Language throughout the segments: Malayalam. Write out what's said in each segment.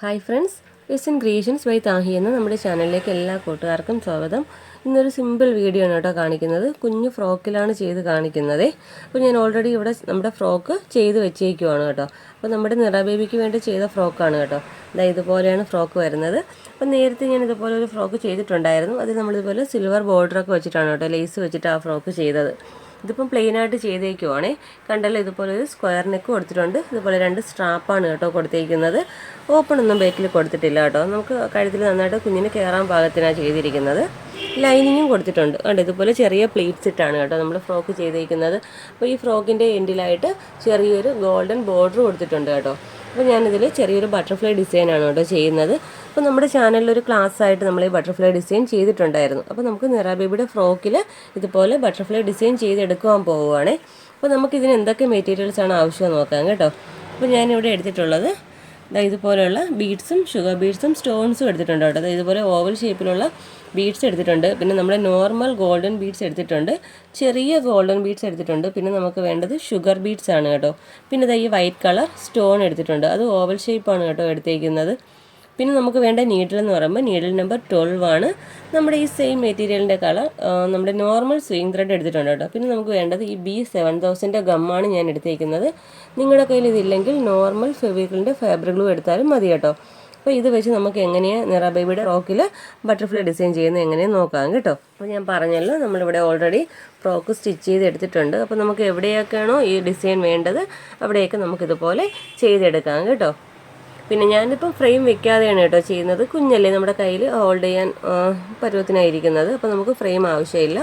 Hi friends S in creations by Thahi എന്ന നമ്മുടെ ചാനലിലേക്ക് എല്ലാ കൂട്ടുകാർക്കും സ്വാഗതം. ഇന്നൊരു സിമ്പിൾ വീഡിയോ ആണ് കേട്ടോ കാണിക്കുന്നത്. കുഞ്ഞു ഫ്രോക്കിലാണ് ചെയ്ത് കാണിക്കുന്നത്. അപ്പോൾ ഞാൻ ഓൾറെഡി ഇവിടെ നമ്മുടെ ഫ്രോക്ക് ചെയ്ത് വെച്ചേക്കുവാണ് കേട്ടോ. അപ്പോൾ നമ്മുടെ നിറ ബേബിക്ക് വേണ്ടി ചെയ്ത ഫ്രോക്കാണ് കേട്ടോ. അതായത് ഇതുപോലെയാണ് ഫ്രോക്ക് വരുന്നത്. അപ്പോൾ നേരത്തെ ഞാൻ ഇതുപോലെ ഒരു ഫ്രോക്ക് ചെയ്തിട്ടുണ്ടായിരുന്നു. അത് നമ്മളിതുപോലെ സിൽവർ ബോർഡറൊക്കെ വെച്ചിട്ടാണ് കേട്ടോ ലേസ് വെച്ചിട്ട് ആ ഫ്രോക്ക് ചെയ്തത്. ഇതിപ്പം പ്ലെയിൻ ആയിട്ട് ചെയ്തേക്കുവാണേ. കണ്ടല്ലോ ഇതുപോലെ ഒരു സ്ക്വയർ നെക്ക് കൊടുത്തിട്ടുണ്ട്. ഇതുപോലെ രണ്ട് സ്ട്രാപ്പാണ് കേട്ടോ കൊടുത്തേക്കുന്നത്. ഓപ്പൺ ഒന്നും ബേക്കിൽ കൊടുത്തിട്ടില്ല കേട്ടോ. നമുക്ക് കഴുത്തിൽ നന്നായിട്ട് കുഞ്ഞിന് കയറാൻ പാകത്തിനാണ് ചെയ്തിരിക്കുന്നത്. ലൈനിങ്ങും കൊടുത്തിട്ടുണ്ട്. കണ്ടോ ഇതുപോലെ ചെറിയ പ്ലേറ്റ്സ് ഇട്ടാണ് കേട്ടോ നമ്മൾ ഫ്രോക്ക് ചെയ്തേക്കുന്നത്. അപ്പോൾ ഈ ഫ്രോക്കിന്റെ എൻഡിലായിട്ട് ചെറിയൊരു ഗോൾഡൻ ബോർഡർ കൊടുത്തിട്ടുണ്ട് കേട്ടോ. അപ്പോൾ ഞാനിതിൽ ചെറിയൊരു ബട്ടർഫ്ലൈ ഡിസൈനാണ് കേട്ടോ ചെയ്യുന്നത്. അപ്പോൾ നമ്മുടെ ചാനലിൽ ഒരു ക്ലാസ് ആയിട്ട് നമ്മൾ ഈ ബട്ടർഫ്ലൈ ഡിസൈൻ ചെയ്തിട്ടുണ്ടായിരുന്നു. അപ്പോൾ നമുക്ക് നിറ ബേബിയുടെ ഫ്രോക്കിൽ ഇതുപോലെ ബട്ടർഫ്ലൈ ഡിസൈൻ ചെയ്തെടുക്കുവാൻ പോവുകയാണേ അപ്പോൾ നമുക്ക് ഇതിന് എന്തൊക്കെ മെറ്റീരിയൽസ് ആണ് ആവശ്യം നോക്കാം കേട്ടോ. അപ്പോൾ ഞാനിവിടെ എടുത്തിട്ടുള്ളത് ഇതുപോലെയുള്ള ബീഡ്സും ഷുഗർ ബീഡ്സും സ്റ്റോൺസും എടുത്തിട്ടുണ്ട് കേട്ടോ. ഇതുപോലെ ഓവൽ ഷേപ്പിലുള്ള ബീഡ്സ് എടുത്തിട്ടുണ്ട്. പിന്നെ നമ്മൾ നോർമൽ ഗോൾഡൻ ബീഡ്സ് എടുത്തിട്ടുണ്ട്. ചെറിയ ഗോൾഡൻ ബീഡ്സ് എടുത്തിട്ടുണ്ട്. പിന്നെ നമുക്ക് വേണ്ടത് ഷുഗർ ബീഡ്സ് ആണ് കേട്ടോ. പിന്നെ ഈ വൈറ്റ് കളർ സ്റ്റോൺ എടുത്തിട്ടുണ്ട്. അത് ഓവൽ ഷേപ്പാണ് കേട്ടോ എടുത്തേക്കുന്നത്. പിന്നെ നമുക്ക് വേണ്ട നീഡിൽ എന്ന് പറയുമ്പോൾ നീഡിൽ നമ്പർ ട്വൽവ് ആണ്. നമ്മുടെ ഈ സെയിം മെറ്റീരിയലിന്റെ കളർ നമ്മുടെ നോർമൽ സ്വിങ് ത്രെഡ് എടുത്തിട്ടുണ്ട് കേട്ടോ. പിന്നെ നമുക്ക് വേണ്ടത് ഈ ബി സെവൻ തൗസൻഡിന്റെ ഗമ്മാണ് ഞാൻ എടുത്തേക്കുന്നത്. നിങ്ങളുടെ കയ്യിൽ ഇതില്ലെങ്കിൽ നോർമൽ ഫെവിക്കിളിന്റെ ഫാബ്രിക് ഗ്ലൂ എടുത്താലും മതി കേട്ടോ. അപ്പോൾ ഇത് വെച്ച് നമുക്ക് എങ്ങനെയാണ് നിറ ബേബിയുടെ ഫ്രോക്കിൽ ബട്ടർഫ്ലൈ ഡിസൈൻ ചെയ്യുന്നത് എങ്ങനെയാണ് നോക്കാം കേട്ടോ. അപ്പോൾ ഞാൻ പറഞ്ഞല്ലോ നമ്മളിവിടെ ഓൾറെഡി ഫ്രോക്ക് സ്റ്റിച്ച് ചെയ്ത് എടുത്തിട്ടുണ്ട്. അപ്പോൾ നമുക്ക് എവിടെയൊക്കെയാണോ ഈ ഡിസൈൻ വേണ്ടത് അവിടെയൊക്കെ നമുക്കിതുപോലെ ചെയ്തെടുക്കാം കേട്ടോ. പിന്നെ ഞാനിപ്പോൾ ഫ്രെയിം വെക്കാതെയാണ് കേട്ടോ ചെയ്യുന്നത്. കുഞ്ഞല്ലേ നമ്മുടെ കയ്യിൽ ഹോൾഡ് ചെയ്യാൻ പരുവത്തിനായിരിക്കുന്നത്. അപ്പോൾ നമുക്ക് ഫ്രെയിം ആവശ്യമില്ല.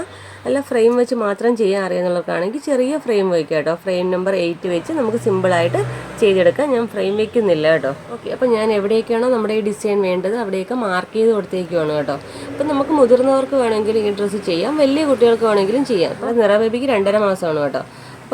അല്ല ഫ്രെയിം വെച്ച് മാത്രം ചെയ്യാൻ അറിയാന്നുള്ളവർക്കാണെങ്കിൽ ചെറിയ ഫ്രെയിം വയ്ക്കുക കേട്ടോ. ഫ്രെയിം നമ്പർ എയ്റ്റ് വെച്ച് നമുക്ക് സിമ്പിളായിട്ട് ചെയ്തെടുക്കാം. ഞാൻ ഫ്രെയിം വെക്കുന്നില്ല കേട്ടോ. ഓക്കെ അപ്പോൾ ഞാൻ എവിടെയൊക്കെയാണോ നമ്മുടെ ഈ ഡിസൈൻ വേണ്ടത് അവിടെയൊക്കെ മാർക്ക് ചെയ്ത് കൊടുത്തേക്കുവാണ് കേട്ടോ. അപ്പോൾ നമുക്ക് മുതിർന്നവർക്ക് വേണമെങ്കിലും ഈ ഡ്രസ്സ് ചെയ്യാം. വലിയ കുട്ടികൾക്ക് വേണമെങ്കിലും ചെയ്യാം. അപ്പോൾ നിറബേബിക്ക് രണ്ടര മാസമാണ് കേട്ടോ.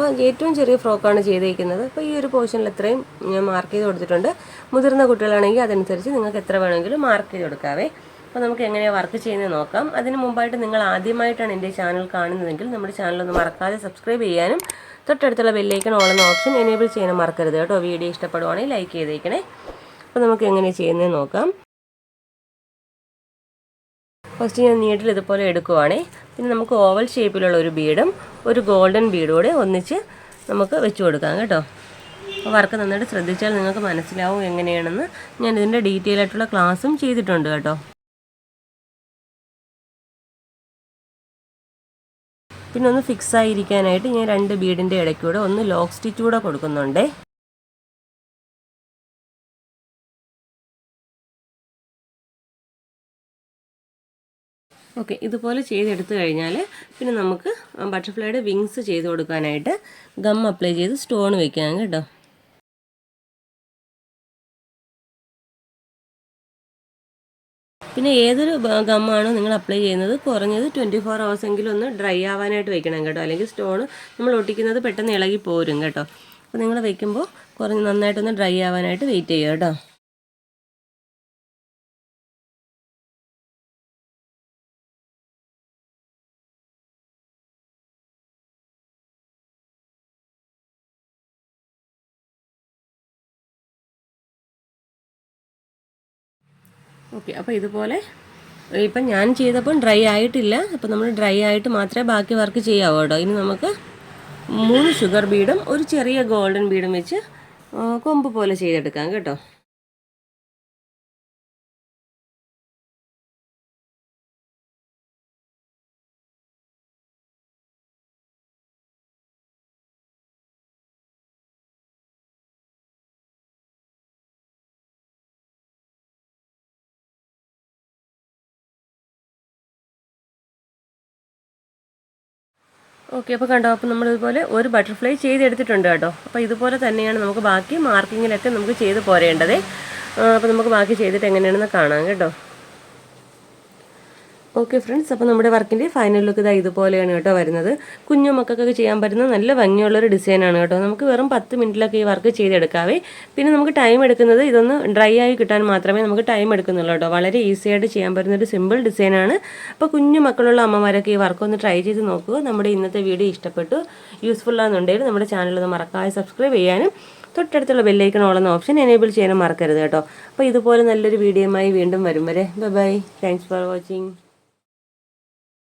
അപ്പോൾ ഏറ്റവും ചെറിയ ഫ്രോക്കാണ് ചെയ്തേക്കുന്നത്. അപ്പോൾ ഈ ഒരു പോർഷനിൽ എത്രയും ഞാൻ മാർക്ക് ചെയ്ത് കൊടുത്തിട്ടുണ്ട്. മുതിർന്ന കുട്ടികളാണെങ്കിൽ അതനുസരിച്ച് നിങ്ങൾക്ക് എത്ര വേണമെങ്കിലും മാർക്ക് ചെയ്ത് കൊടുക്കാവേ. അപ്പോൾ നമുക്ക് എങ്ങനെയാണ് വർക്ക് ചെയ്യുന്നത് നോക്കാം. അതിന് മുമ്പായിട്ട് നിങ്ങൾ ആദ്യമായിട്ടാണ് എന്റെ ചാനൽ കാണുന്നതെങ്കിൽ നമ്മുടെ ചാനൽ ഒന്ന് മറക്കാതെ സബ്സ്ക്രൈബ് ചെയ്യാനും തൊട്ടടുത്തുള്ള ബെല്ലൈക്കൺ ഓളെന്ന ഓപ്ഷൻ എനേബിൾ ചെയ്യാനും മറക്കരുത് കേട്ടോ. വീഡിയോ ഇഷ്ടപ്പെടുവാണെങ്കിൽ ലൈക്ക് ചെയ്തേക്കണേ. അപ്പോൾ നമുക്ക് എങ്ങനെ ചെയ്യുന്നത് നോക്കാം. ഫസ്റ്റ് ഞാൻ നീട്ടിൽ ഇതുപോലെ എടുക്കുവാണേ. പിന്നെ നമുക്ക് ഓവൽ ഷേപ്പിലുള്ള ഒരു ബീഡും ഒരു ഗോൾഡൻ ബീഡ് കൂടെ ഒന്നിച്ച് നമുക്ക് വെച്ച് കൊടുക്കാം കേട്ടോ. അപ്പോൾ വർക്ക് നന്നായിട്ട് ശ്രദ്ധിച്ചാൽ നിങ്ങൾക്ക് മനസ്സിലാവും എങ്ങനെയാണെന്ന്. ഞാൻ ഇതിന്റെ ഡീറ്റെയിൽ ആയിട്ടുള്ള ക്ലാസ്സും ചെയ്തിട്ടുണ്ട് കേട്ടോ. പിന്നെ ഒന്ന് ഫിക്സ് ആയിരിക്കാനായിട്ട് ഞാൻ രണ്ട് ബീഡിന്റെ ഇടയ്ക്കൂടെ ഒന്ന് ലോക്ക് സ്റ്റിച്ച് കൂടെ കൊടുക്കുന്നുണ്ടേ. ഓക്കെ ഇതുപോലെ ചെയ്തെടുത്തു കഴിഞ്ഞാൽ പിന്നെ നമുക്ക് ബട്ടർഫ്ലൈയുടെ വിങ്സ് ചെയ്ത് കൊടുക്കാനായിട്ട് ഗം അപ്ലൈ ചെയ്ത് സ്റ്റോൺ വെക്കാം കേട്ടോ. പിന്നെ ഏതൊരു ഗമ്മാണോ നിങ്ങൾ അപ്ലൈ ചെയ്യുന്നത് കുറഞ്ഞത് ട്വന്റി ഫോർ ഹവേഴ്സ് എങ്കിലും ഒന്ന് ഡ്രൈ ആവാനായിട്ട് വെക്കണം കേട്ടോ. അല്ലെങ്കിൽ സ്റ്റോൺ നമ്മൾ ഒട്ടിക്കുന്നത് പെട്ടെന്ന് ഇളകി പോരും കേട്ടോ. അപ്പോൾ നിങ്ങൾ വെക്കുമ്പോൾ കുറഞ്ഞ് നന്നായിട്ടൊന്ന് ഡ്രൈ ആവാനായിട്ട് വെയിറ്റ് ചെയ്യുക കേട്ടോ. ഓക്കെ അപ്പോൾ ഇതുപോലെ ഇപ്പം ഞാൻ ചെയ്തപ്പം ഡ്രൈ ആയിട്ടില്ല. അപ്പോൾ നമ്മൾ ഡ്രൈ ആയിട്ട് മാത്രമേ ബാക്കി വർക്ക് ചെയ്യാവൂ കേട്ടോ. ഇനി നമുക്ക് മൂന്ന് ഷുഗർ ബീഡും ഒരു ചെറിയ ഗോൾഡൻ ബീഡും വെച്ച് കൊമ്പ് പോലെ ചെയ്തെടുക്കാം കേട്ടോ. ഓക്കെ അപ്പോൾ കണ്ടോ അപ്പോൾ നമ്മളിതുപോലെ ഒരു ബട്ടർഫ്ലൈ ചെയ്തെടുത്തിട്ടുണ്ട് കേട്ടോ. അപ്പോൾ ഇതുപോലെ തന്നെയാണ് നമുക്ക് ബാക്കി മാർക്കിങ്ങിലൊക്കെ നമുക്ക് ചെയ്ത് പോരേണ്ടത്. അപ്പോൾ നമുക്ക് ബാക്കി ചെയ്തിട്ട് എങ്ങനെയാണെന്ന് കാണാം കേട്ടോ. ഓക്കെ ഫ്രണ്ട്സ് അപ്പോൾ നമ്മുടെ വർക്കിന്റെ ഫൈനൽ ലുക്ക് ഇതാ ഇതുപോലെയാണ് കേട്ടോ വരുന്നത്. കുഞ്ഞു മക്കൾക്കൊക്കെ ചെയ്യാൻ പറ്റുന്ന നല്ല ഭംഗിയുള്ളൊരു ഡിസൈനാണ് കേട്ടോ. നമുക്ക് വെറും പത്ത് മിനിറ്റിലൊക്കെ ഈ വർക്ക് ചെയ്തെടുക്കാവേ. പിന്നെ നമുക്ക് ടൈം എടുക്കുന്നത് ഇതൊന്ന് ഡ്രൈ ആയി കിട്ടാൻ മാത്രമേ നമുക്ക് ടൈം എടുക്കുന്നുള്ളൂ കേട്ടോ. വളരെ ഈസി ആയിട്ട് ചെയ്യാൻ പറ്റുന്ന ഒരു സിമ്പിൾ ഡിസൈനാണ് അപ്പോൾ കുഞ്ഞു മക്കളുള്ള അമ്മമാരൊക്കെ ഈ വർക്ക് ഒന്ന് ട്രൈ ചെയ്ത് നോക്കുക. നമ്മുടെ ഇന്നത്തെ വീഡിയോ ഇഷ്ടപ്പെട്ടു യൂസ്ഫുൾ ആണെന്നുണ്ടെങ്കിൽ നമ്മുടെ ചാനൽ ഒന്ന് മറക്കാതെ സബ്സ്ക്രൈബ് ചെയ്യാനും തൊട്ടടുത്തുള്ള ബെല്ലൈക്കൺ ഓളുന്ന ഓപ്ഷൻ എനേബിൾ ചെയ്യാനും മറക്കരുത് കേട്ടോ. അപ്പോൾ ഇതുപോലെ നല്ലൊരു വീഡിയോയുമായി വീണ്ടും വരും വരെ. Bye bye thanks for watching